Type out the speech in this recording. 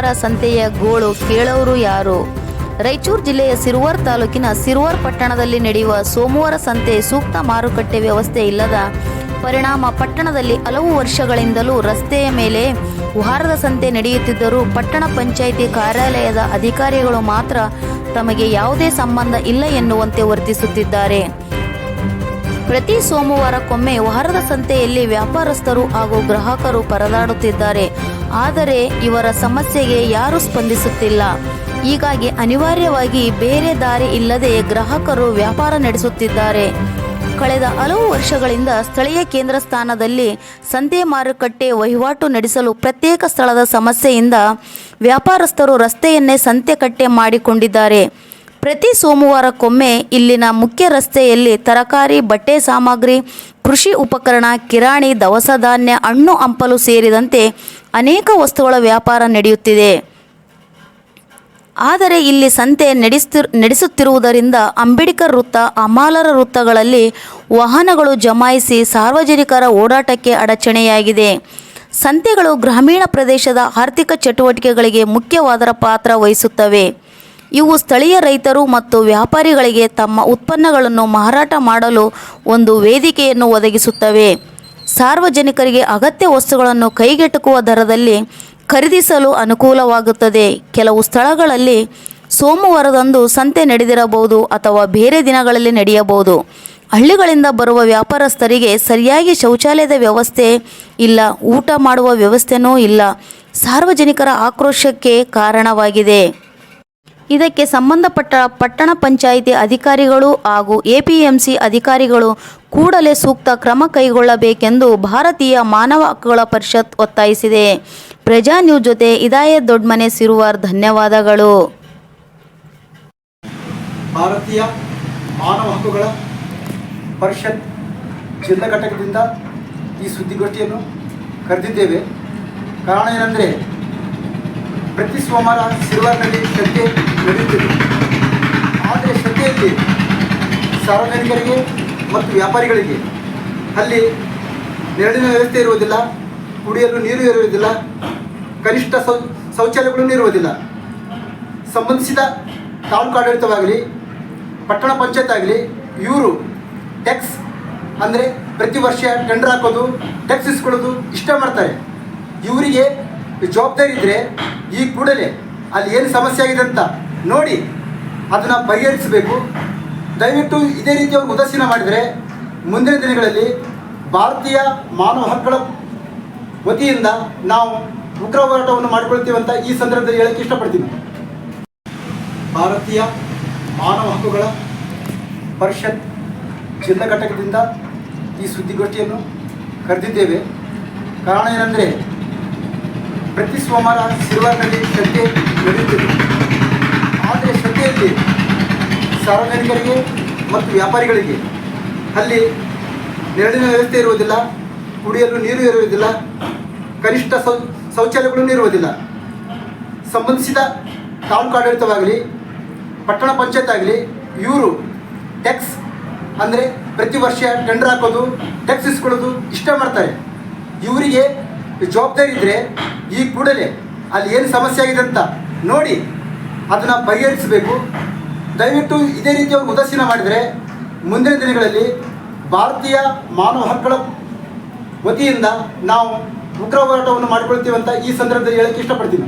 ಸೋಮವಾರ ಸಂತೆಯ ಗೋಳು ಕೇಳೋರು ಯಾರು? ರಾಯಚೂರು ಜಿಲ್ಲೆಯ ಸಿರುವರ್ ತಾಲೂಕಿನ ಸಿರುವರ್ ಪಟ್ಟಣದಲ್ಲಿ ನಡೆಯುವ ಸೋಮವಾರ ಸಂತೆ ಸೂಕ್ತ ಮಾರುಕಟ್ಟೆ ವ್ಯವಸ್ಥೆ ಇಲ್ಲದ ಪರಿಣಾಮ ಪಟ್ಟಣದಲ್ಲಿ ಹಲವು ವರ್ಷಗಳಿಂದಲೂ ರಸ್ತೆಯ ಮೇಲೆ ವಾರದ ಸಂತೆ ನಡೆಯುತ್ತಿದ್ದರೂ ಪಟ್ಟಣ ಪಂಚಾಯಿತಿ ಕಾರ್ಯಾಲಯದ ಅಧಿಕಾರಿಗಳು ಮಾತ್ರ ತಮಗೆ ಯಾವುದೇ ಸಂಬಂಧ ಇಲ್ಲ ಎನ್ನುವಂತೆ ವರ್ತಿಸುತ್ತಿದ್ದಾರೆ. ಪ್ರತಿ ಸೋಮವಾರಕ್ಕೊಮ್ಮೆ ವಾರದ ಸಂತೆಯಲ್ಲಿ ವ್ಯಾಪಾರಸ್ಥರು ಹಾಗೂ ಗ್ರಾಹಕರು ಪರದಾಡುತ್ತಿದ್ದಾರೆ. ಆದರೆ ಇವರ ಸಮಸ್ಯೆಗೆ ಯಾರೂ ಸ್ಪಂದಿಸುತ್ತಿಲ್ಲ. ಹೀಗಾಗಿ ಅನಿವಾರ್ಯವಾಗಿ ಬೇರೆ ದಾರಿ ಇಲ್ಲದೆ ಗ್ರಾಹಕರು ವ್ಯಾಪಾರ ನಡೆಸುತ್ತಿದ್ದಾರೆ. ಕಳೆದ ಹಲವು ವರ್ಷಗಳಿಂದ ಸ್ಥಳೀಯ ಕೇಂದ್ರ ಸ್ಥಾನದಲ್ಲಿ ಸಂತೆ ಮಾರುಕಟ್ಟೆ ವಹಿವಾಟು ನಡೆಸಲು ಪ್ರತ್ಯೇಕ ಸ್ಥಳದ ಸಮಸ್ಯೆಯಿಂದ ವ್ಯಾಪಾರಸ್ಥರು ರಸ್ತೆಯನ್ನೇ ಸಂತೆ ಕಟ್ಟೆ ಮಾಡಿಕೊಂಡಿದ್ದಾರೆ. ಪ್ರತಿ ಸೋಮವಾರಕ್ಕೊಮ್ಮೆ ಇಲ್ಲಿನ ಮುಖ್ಯ ರಸ್ತೆಯಲ್ಲಿ ತರಕಾರಿ, ಬಟ್ಟೆ ಸಾಮಗ್ರಿ, ಕೃಷಿ ಉಪಕರಣ, ಕಿರಾಣಿ, ದವಸ ಧಾನ್ಯ, ಹಣ್ಣು, ಹಂಪಲು ಸೇರಿದಂತೆ ಅನೇಕ ವಸ್ತುಗಳ ವ್ಯಾಪಾರ ನಡೆಯುತ್ತಿದೆ. ಆದರೆ ಇಲ್ಲಿ ಸಂತೆ ನಡೆಸ್ತಿ ನಡೆಸುತ್ತಿರುವುದರಿಂದ ಅಂಬೇಡ್ಕರ್ ವೃತ್ತ, ಅಮಾಲರ ವೃತ್ತಗಳಲ್ಲಿ ವಾಹನಗಳು ಜಮಾಯಿಸಿ ಸಾರ್ವಜನಿಕರ ಓಡಾಟಕ್ಕೆ ಅಡಚಣೆಯಾಗಿದೆ. ಸಂತೆಗಳು ಗ್ರಾಮೀಣ ಪ್ರದೇಶದ ಆರ್ಥಿಕ ಚಟುವಟಿಕೆಗಳಿಗೆ ಮುಖ್ಯವಾದರ ಪಾತ್ರ ವಹಿಸುತ್ತವೆ. ಇವು ಸ್ಥಳೀಯ ರೈತರು ಮತ್ತು ವ್ಯಾಪಾರಿಗಳಿಗೆ ತಮ್ಮ ಉತ್ಪನ್ನಗಳನ್ನು ಮಾರಾಟ ಮಾಡಲು ಒಂದು ವೇದಿಕೆಯನ್ನು ಒದಗಿಸುತ್ತವೆ. ಸಾರ್ವಜನಿಕರಿಗೆ ಅಗತ್ಯ ವಸ್ತುಗಳನ್ನು ಕೈಗೆಟುಕುವ ದರದಲ್ಲಿ ಖರೀದಿಸಲು ಅನುಕೂಲವಾಗುತ್ತದೆ. ಕೆಲವು ಸ್ಥಳಗಳಲ್ಲಿ ಸೋಮವಾರದಂದು ಸಂತೆ ನಡೆದಿರಬಹುದು ಅಥವಾ ಬೇರೆ ದಿನಗಳಲ್ಲಿ ನಡೆಯಬಹುದು. ಹಳ್ಳಿಗಳಿಂದ ಬರುವ ವ್ಯಾಪಾರಸ್ಥರಿಗೆ ಸರಿಯಾಗಿ ಶೌಚಾಲಯದ ವ್ಯವಸ್ಥೆ ಇಲ್ಲ, ಊಟ ಮಾಡುವ ವ್ಯವಸ್ಥೆನೂ ಇಲ್ಲ. ಸಾರ್ವಜನಿಕರ ಆಕ್ರೋಶಕ್ಕೆ ಕಾರಣವಾಗಿದೆ. ಇದಕ್ಕೆ ಸಂಬಂಧಪಟ್ಟ ಪಟ್ಟಣ ಪಂಚಾಯಿತಿ ಅಧಿಕಾರಿಗಳು ಹಾಗೂ ಎಪಿಎಂಸಿ ಅಧಿಕಾರಿಗಳು ಕೂಡಲೇ ಸೂಕ್ತ ಕ್ರಮ ಕೈಗೊಳ್ಳಬೇಕೆಂದು ಭಾರತೀಯ ಮಾನವ ಹಕ್ಕುಗಳ ಪರಿಷತ್ ಒತ್ತಾಯಿಸಿದೆ. ಪ್ರಜಾ ನ್ಯೂಸ್ ಜೊತೆ ಇದಾಯ ದೊಡ್ಮನೆ ಸಿರುವಾರ್, ಧನ್ಯವಾದಗಳು. ಭಾರತೀಯ ಮಾನವ ಹಕ್ಕುಗಳ ಪರಿಷತ್ ಜಿಲ್ಲಾ ಘಟಕದಿಂದ ಈ ಸುದ್ದಿಗೋಷ್ಠಿಯನ್ನು ಕರೆದಿದ್ದೇವೆ. ಕಾರಣ ಏನಂದರೆ, ಪ್ರತಿ ಸೋಮವಾರ ಸಿಲ್ವರ್ನಲ್ಲಿ ಶ್ರದ್ಧೆ ನಡೆಯುತ್ತಿದೆ ಆದರೆ ಸದ್ಯಕ್ಕೆ ಸಾರ್ವಜನಿಕರಿಗೆ ಮತ್ತು ವ್ಯಾಪಾರಿಗಳಿಗೆ ಅಲ್ಲಿ ನೆರಳಿನ ವ್ಯವಸ್ಥೆ ಇರುವುದಿಲ್ಲ, ಕುಡಿಯಲು ನೀರು ಇರುವುದಿಲ್ಲ, ಕನಿಷ್ಠ ಶೌ ಇರುವುದಿಲ್ಲ ಸಂಬಂಧಿಸಿದ ತಾಲೂಕು ಆಡಳಿತವಾಗಲಿ ಪಟ್ಟಣ ಪಂಚಾಯತ್ ಆಗಲಿ, ಇವರು ಟ್ಯಾಕ್ಸ್ ಅಂದರೆ ಪ್ರತಿ ವರ್ಷ ಟೆಂಡರ್ ಹಾಕೋದು ಟ್ಯಾಕ್ಸ್ ಇಸ್ಕೊಳ್ಳೋದು ಇಷ್ಟ ಮಾಡ್ತಾರೆ. ಇವರಿಗೆ ಜವಾಬ್ದಾರಿ ಇದ್ದರೆ ಈ ಕೂಡಲೇ ಅಲ್ಲಿ ಏನು ಸಮಸ್ಯೆ ಆಗಿದೆ ಅಂತ ನೋಡಿ, ಅದನ್ನು ಬಗೆಹರಿಸಬೇಕು ದಯವಿಟ್ಟು ಇದೇ ರೀತಿ ಅವರು ಉದಾಸೀನ ಮಾಡಿದರೆ, ಮುಂದಿನ ದಿನಗಳಲ್ಲಿ ಭಾರತೀಯ ಮಾನವ ಹಕ್ಕುಗಳ ವತಿಯಿಂದ ನಾವು ಉಗ್ರ ಹೋರಾಟವನ್ನು ಮಾಡಿಕೊಳ್ತೀವಿ ಅಂತ ಈ ಸಂದರ್ಭದಲ್ಲಿ ಹೇಳಕ್ಕೆ ಇಷ್ಟಪಡ್ತೀನಿ. ಭಾರತೀಯ ಮಾನವ ಹಕ್ಕುಗಳ ಪರಿಷತ್ ಜಿಲ್ಲಾ ಘಟಕದಿಂದ ಈ ಸುದ್ದಿಗೋಷ್ಠಿಯನ್ನು ಕರೆದಿದ್ದೇವೆ. ಕಾರಣ ಏನಂದರೆ, ಪ್ರತಿ ಸೋಮವಾರ ಸಿಲ್ವಾರ್ನಲ್ಲಿ ಸಂಜೆ ನಡೆಯುತ್ತಿದೆ. ಆದರೆ ಶ್ರದ್ಧೆಯಲ್ಲಿ ಸಾರ್ವಜನಿಕರಿಗೆ ಮತ್ತು ವ್ಯಾಪಾರಿಗಳಿಗೆ ಅಲ್ಲಿ ನೆರಳಿನ ವ್ಯವಸ್ಥೆ ಇರುವುದಿಲ್ಲ, ಕುಡಿಯಲು ನೀರು ಇರುವುದಿಲ್ಲ, ಕನಿಷ್ಠ ಶೌ ಶೌಚಾಲಯಗಳೂ ಇರುವುದಿಲ್ಲ. ಸಂಬಂಧಿಸಿದ ತಾಲೂಕು ಆಡಳಿತವಾಗಲಿ ಪಟ್ಟಣ ಪಂಚಾಯತ್ ಆಗಲಿ, ಇವರು ಟ್ಯಾಕ್ಸ್ ಅಂದರೆ ಪ್ರತಿ ವರ್ಷ ಟೆಂಡರ್ ಹಾಕೋದು ಟ್ಯಾಕ್ಸ್ ಇಸ್ಕೊಳ್ಳೋದು ಇಷ್ಟ ಮಾಡ್ತಾರೆ. ಇವರಿಗೆ ಜವಾಬ್ದಾರಿ ಇದ್ದರೆ ಈ ಕೂಡಲೇ ಅಲ್ಲಿ ಏನು ಸಮಸ್ಯೆ ಆಗಿದೆ ಅಂತ ನೋಡಿ. ಅದನ್ನು ಪರಿಹರಿಸಬೇಕು. ದಯವಿಟ್ಟು ಇದೇ ರೀತಿ ಅವರು ಉದಾಸೀನ ಮಾಡಿದರೆ ಮುಂದಿನ ದಿನಗಳಲ್ಲಿ ಭಾರತೀಯ ಮಾನವ ಹಕ್ಕುಗಳ ವತಿಯಿಂದ ನಾವು ಉಗ್ರ ಹೋರಾಟವನ್ನು ಮಾಡಿಕೊಳ್ತೀವಿ ಅಂತ ಈ ಸಂದರ್ಭದಲ್ಲಿ ಹೇಳಕ್ಕೆ ಇಷ್ಟಪಡ್ತೀನಿ.